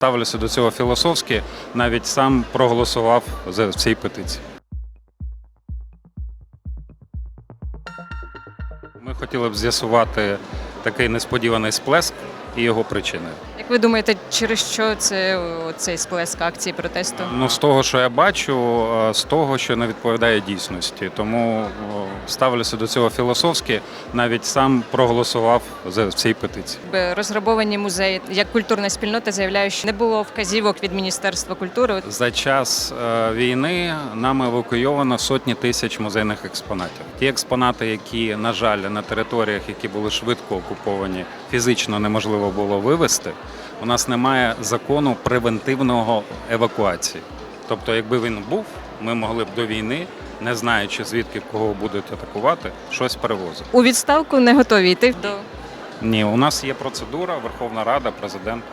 Ставлюся до цього філософськи, навіть сам проголосував за цій петиції. Ми хотіли б з'ясувати такий несподіваний сплеск і його причини. Як ви думаєте, через що це цей сплеск акції протесту? Ну, з того, що я бачу, е, з того, що не відповідає дійсності. Тому ставлюся до цього філософськи, навіть сам проголосував за цій петиції. Розграбовані музеї як культурна спільнота заявляє, що не було вказівок від Міністерства культури. За час е, війни нам евакуйовано сотні тисяч музейних експонатів. Ті експонати, які, на жаль, на територіях, які були швидко окуповані, фізично неможливо було вивезти. У нас немає закону превентивного евакуації. Тобто, якби він був, ми могли б до війни, не знаючи звідки кого будуть атакувати, щось перевозити. У відставку не готові йти до Ні, у нас є процедура, Верховна Рада, президент